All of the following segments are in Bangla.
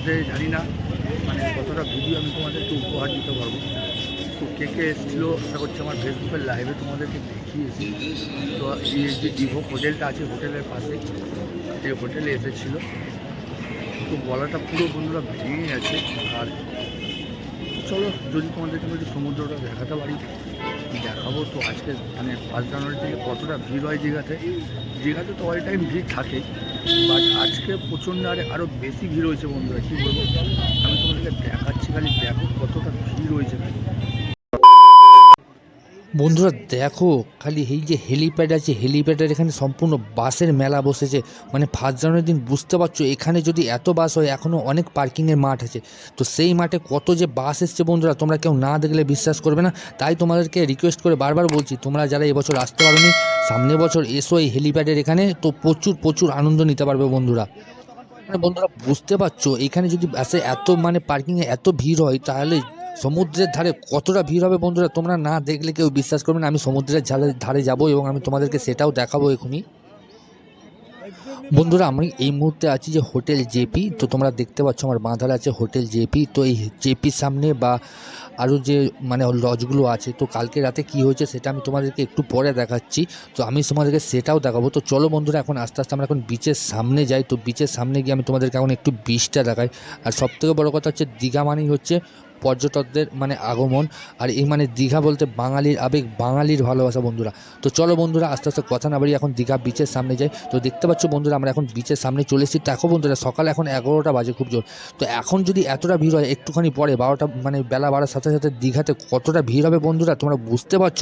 রাতে জানি না। মানে কতটা ভিডিও আমি তোমাদেরকে উপহার দিতে পারব। তো কে কে এসেছিল, আশা করছি আমার ফেসবুকের লাইভে তোমাদেরকে দেখিয়েছি তো এই যে হোটেলটা আছে, হোটেলের পাশে এই হোটেলে এসেছিল। তো গলাটা পুরো বন্ধুরা ভেঙে গেছে। আর চলো, যদি তোমাদেরকে আমি একটু সমুদ্রটা দেখাতে পারি, দেখাবো তো আজকে মানে ফার্স্ট জানুয়ারি থেকে কতটা ভিড় হয় দীঘাতে। দীঘাতে তো অল টাইম ভিড় থাকে বাট আজকে প্রচণ্ড আরে আরও বেশি ভিড় হয়েছে বন্ধুরা, কী বলব? আমি তোমাদেরকে দেখাচ্ছি খালি দেখো কতটা ভিড় হয়েছে। বন্ধুরা, দেখো, খালি এই যে হেলিপ্যাড আছে হেলিপ্যাডের এখানে সম্পূর্ণ বাসের মেলা বসেছে। মানে ফার্স্ট জানুয়ারির দিন বুঝতে পারছ, এখানে যদি এত বাস হয় এখনও অনেক পার্কিংয়ের মাঠ আছে। তো সেই মাঠে কত যে বাস এসছে বন্ধুরা, তোমরা কেউ না দেখলে বিশ্বাস করবে না। তাই তোমাদেরকে রিকোয়েস্ট করে বারবার বলছি, তোমরা যারা এবছর আসতে পারোনি, সামনের বছর এসো এই হেলিপ্যাডের এখানে, তো প্রচুর প্রচুর আনন্দ নিতে পারবে বন্ধুরা। মানে বন্ধুরা, বুঝতে পারছ, এখানে যদি বাসে এত মানে পার্কিংয়ে এত ভিড় হয়, তাহলে সমুদ্রের ধারে কতটা ভিড় হবে বন্ধুরা? তোমরা না দেখলে কেউ বিশ্বাস করবে না। আমি সমুদ্রের ধারে যাব এবং আমি তোমাদেরকে সেটাও দেখাবো এখনই বন্ধুরা, আমি এই মুহূর্তে আছি যে হোটেল জেপি তো তোমরা দেখতে পাচ্ছ আমার বাঁধার আছে হোটেল জেপি তো এই জেপির সামনে বা আরও যে মানে লজগুলো আছে, তো কালকে রাতে কি হয়েছে সেটা আমি তোমাদেরকে একটু পরে দেখাচ্ছি। তো আমি তোমাদেরকে সেটাও দেখাবো। তো চলো বন্ধুরা, এখন আস্তে আস্তে আমরা এখন বিচের সামনে যাই। তো বিচের সামনে গিয়ে আমি তোমাদেরকে এখন একটু বিচটা দেখাই। আর সবথেকে বড় কথা হচ্ছে, দীঘা মানেই হচ্ছে পর্যটকদের মানে আগমন। আর এই মানে দীঘা বলতে বাঙালির আবেগ, বাঙালির ভালোবাসা বন্ধুরা। তো চলো বন্ধুরা, আস্তে আস্তে কথা না বাড়ি এখন দীঘা বিচের সামনে যাই। তো দেখতে পাচ্ছ বন্ধুরা, আমরা এখন বিচের সামনে চলে এসেছি। দেখো বন্ধুরা, সকাল এখন এগারোটা বাজে খুব জোর। তো এখন যদি এতটা ভিড় হয়, একটুখানি পরে বারোটা মানে বেলা বাড়ার সাথে সাথে দীঘাতে কতটা ভিড় হবে বন্ধুরা তোমরা বুঝতে পারছ?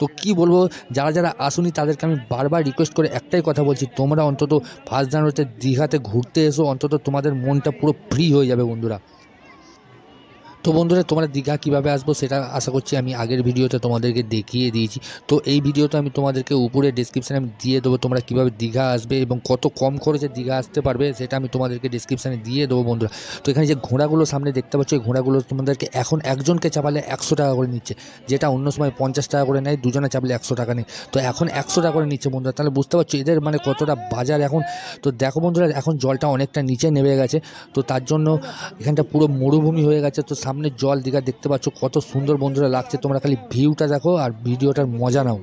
তো কি বলব, যারা যারা আসুনি তাদেরকে আমি বারবার রিকোয়েস্ট করে একটাই কথা বলছি, তোমরা অন্তত ফার্স্ট জানুয়ারিতে দীঘাতে ঘুরতে এসো, অন্তত তোমাদের মনটা পুরো ফ্রি হয়ে যাবে বন্ধুরা। তো বন্ধুরা, তোমরা দীঘা কীভাবে আসব সেটা আশা করছি আমি আগের ভিডিওতে তোমাদেরকে দেখিয়ে দিয়েছি। তো এই ভিডিওতে আমি তোমাদেরকে উপরে ডিসক্রিপশানে আমি দিয়ে দেবো তোমরা কীভাবে দীঘা আসবে এবং কত কম খরচে দীঘা আসতে পারবে সেটা আমি তোমাদেরকে ডিসক্রিপশানে দিয়ে দেবো বন্ধুরা। তো এখানে যে ঘোড়াগুলো সামনে দেখতে পাচ্ছ, এই ঘোড়াগুলো তোমাদেরকে এখন একজনকে চাপালে একশো টাকা করে নিচ্ছে। যেটা অন্য সময় পঞ্চাশ টাকা করে নেয়, দুজনে চাপলে একশো টাকা নেই তো এখন একশো টাকা করে নিচ্ছে বন্ধুরা। তাহলে বুঝতে পারছ, এদের মানে কতটা বাজার এখন। তো দেখো বন্ধুরা, এখন জলটা অনেকটা নিচে নেমে গেছে। তো তার জন্য এখানটা পুরো মরুভূমি হয়ে গেছে। তো সামনে জল দীঘা দেখতে পাচ্ছ, কত সুন্দর বন্ধুরা লাগছে। তোমরা খালি ভিউটা দেখো আর ভিডিওটার মজা নাও।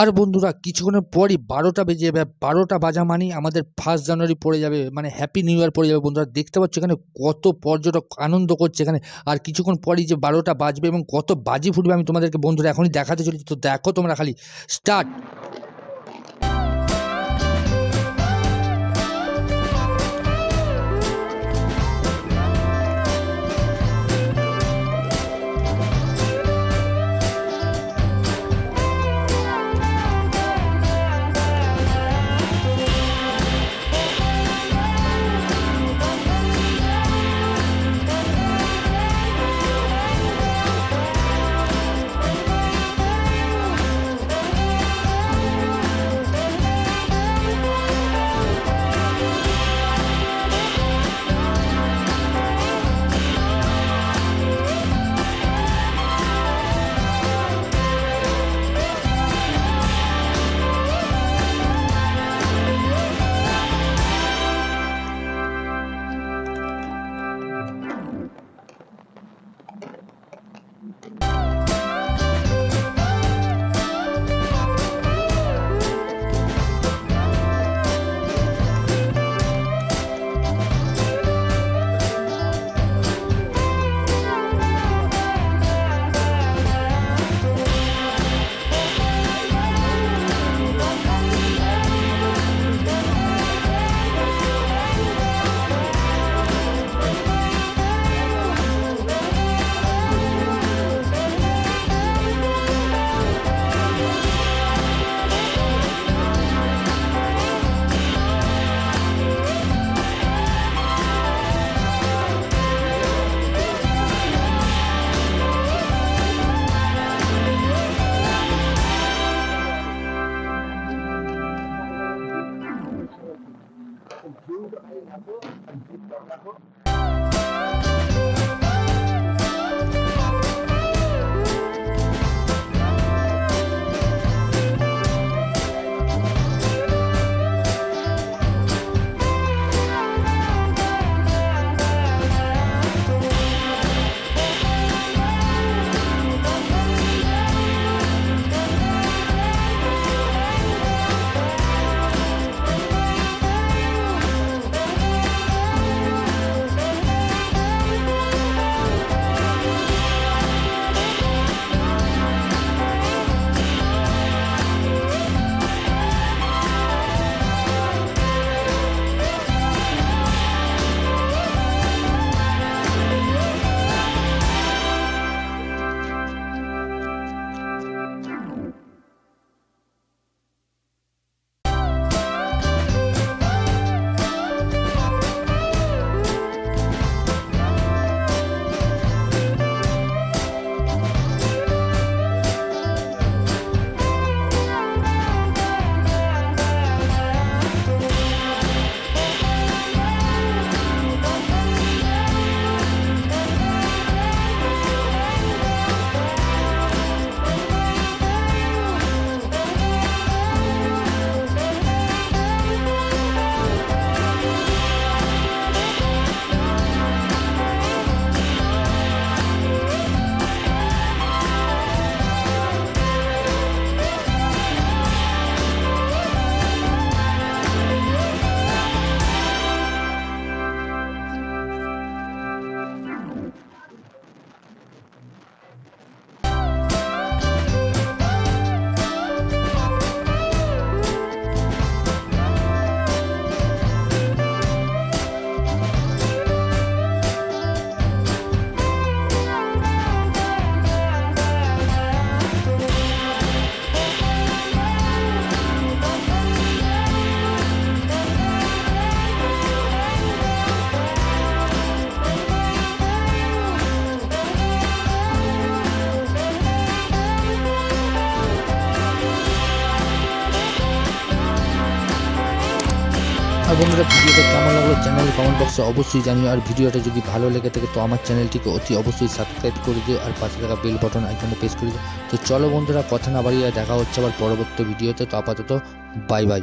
আর বন্ধুরা, কিছুক্ষণের পরই বারোটা বেজে যাবে, বারোটা বাজা মানেই আমাদের ফার্স্ট জানুয়ারি পড়ে যাবে মানে হ্যাপি নিউ ইয়ার পড়ে যাবে বন্ধুরা। দেখতে পাচ্ছ এখানে কত পর্যটক আনন্দ করছে এখানে। আর কিছুক্ষণ পরই যে বারোটা বাজবে এবং কত বাজি ফুটবে আমি তোমাদেরকে বন্ধুরা এখনই দেখাতে চলেছি। তো দেখো তোমরা খালি স্টার্ট রাখো আর বন্ধুরা ভিডিওটা কেমন লাগল চ্যানেল কমেন্ট বক্সে অবশ্যই জানিও। আর ভিডিওটা যদি ভালো লেগে থাকে, তো আমার চ্যানেলটিকে অতি অবশ্যই সাবস্ক্রাইব করে দিও আর পাশে থাকা বেল বাটন আইকনে প্রেস করে দিও। তো চলো বন্ধুরা, কথা না বাড়িয়ে দেখা হচ্ছে আবার পরবর্তী ভিডিওতে তো। আপাতত বাই বাই